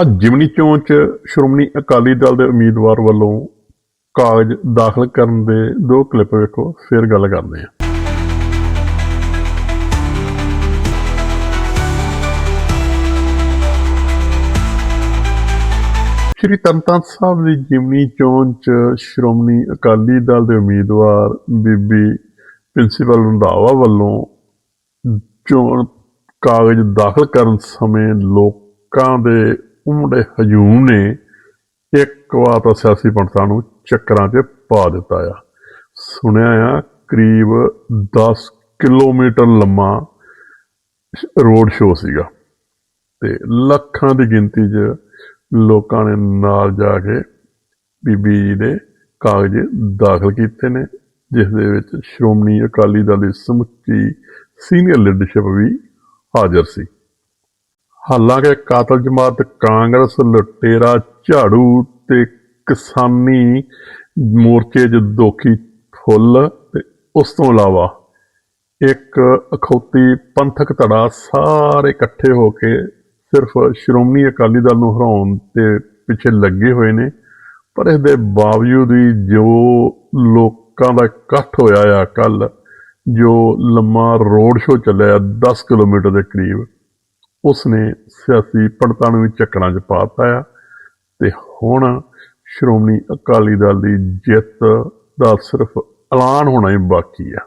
ਅੱਜ ਜਿਮਨੀ ਚੋਣ ਚ ਸ਼੍ਰੋਮਣੀ ਅਕਾਲੀ ਦਲ ਦੇ ਉਮੀਦਵਾਰ ਵੱਲੋਂ ਕਾਗਜ਼ ਦਾਖਲ ਕਰਨ ਦੇ ਦੋ ਕਲਿੱਪ ਵੇਖੋ, ਫਿਰ ਗੱਲ ਕਰਦੇ ਹਾਂ। ਸ਼੍ਰੀ ਤਰਨਤਾਰਨ ਸਾਹਿਬ ਦੀ ਜਿਮਨੀ ਚੋਣ ਚ ਸ਼੍ਰੋਮਣੀ ਅਕਾਲੀ ਦਲ ਦੇ ਉਮੀਦਵਾਰ ਬੀਬੀ ਪ੍ਰਿੰਸੀਪਲ ਰੰਧਾਵਾ ਵੱਲੋਂ ਚੋਣ ਕਾਗਜ਼ ਦਾਖਲ ਕਰਨ ਸਮੇਂ ਲੋਕਾਂ ਦੇ ਉਹ ਉਮੜੇ ਹਜੂਮ ਨੇ ਇੱਕ ਵਾਰ ਤਾਂ ਸਿਆਸੀ ਪੰਥਾਂ ਨੂੰ ਚੱਕਰਾਂ 'ਚ ਪਾ ਦਿੱਤਾ ਆ। ਸੁਣਿਆ ਆ, ਕਰੀਬ 10 ਕਿਲੋਮੀਟਰ ਲੰਮਾ ਰੋਡ ਸ਼ੋਅ ਸੀਗਾ ਤੇ ਲੱਖਾਂ ਦੀ ਗਿਣਤੀ 'ਚ ਲੋਕਾਂ ਨੇ ਨਾਲ ਜਾ ਕੇ ਬੀਬੀ ਜੀ ਦੇ ਕਾਗਜ਼ ਦਾਖਲ ਕੀਤੇ ਨੇ, ਜਿਸ ਦੇ ਵਿੱਚ ਸ਼੍ਰੋਮਣੀ ਅਕਾਲੀ ਦਲ ਦੀ ਸਮੁੱਚੀ ਸੀਨੀਅਰ ਲੀਡਰਸ਼ਿਪ ਵੀ ਹਾਜ਼ਰ ਸੀ। ਹਾਲਾਂਕਿ ਕਾਤਲ ਜਮਾਤ ਕਾਂਗਰਸ, ਲੁਟੇਰਾ, ਝਾੜੂ ਤੇ ਕਿਸਾਨੀ ਮੋਰਚੇ 'ਚ ਦੋਖੀ ਫੁੱਲ ਤੇ ਉਸ ਤੋਂ ਇਲਾਵਾ ਇੱਕ ਅਖੌਤੀ ਪੰਥਕ ਧੜਾ ਸਾਰੇ ਇਕੱਠੇ ਹੋ ਕੇ ਸਿਰਫ ਸ਼੍ਰੋਮਣੀ ਅਕਾਲੀ ਦਲ ਨੂੰ ਹਰਾਉਣ ਤੇ ਪਿੱਛੇ ਲੱਗੇ ਹੋਏ ਨੇ, ਪਰ ਇਸ ਦੇ ਬਾਵਜੂਦ ਵੀ ਜੋ ਲੋਕਾਂ ਦਾ ਇਕੱਠ ਹੋਇਆ ਆ ਕੱਲ ਜੋ ਲੰਮਾ ਰੋਡ ਸ਼ੋਅ ਚੱਲਿਆ 10 ਕਿਲੋਮੀਟਰ ਦੇ ਕਰੀਬ ਉਸ ਨੇ ਸਿਆਸੀ ਪੰਡਤਾਂ ਨੂੰ ਵੀ ਚੱਕਰਾਂ 'ਚ ਪਾਤਾ ਆ। ਤੇ ਹੁਣ ਸ਼੍ਰੋਮਣੀ ਅਕਾਲੀ ਦਲ ਦੀ ਜਿੱਤ ਦਾ ਸਿਰਫ ਐਲਾਨ ਹੋਣਾ ਹੀ ਬਾਕੀ ਆ।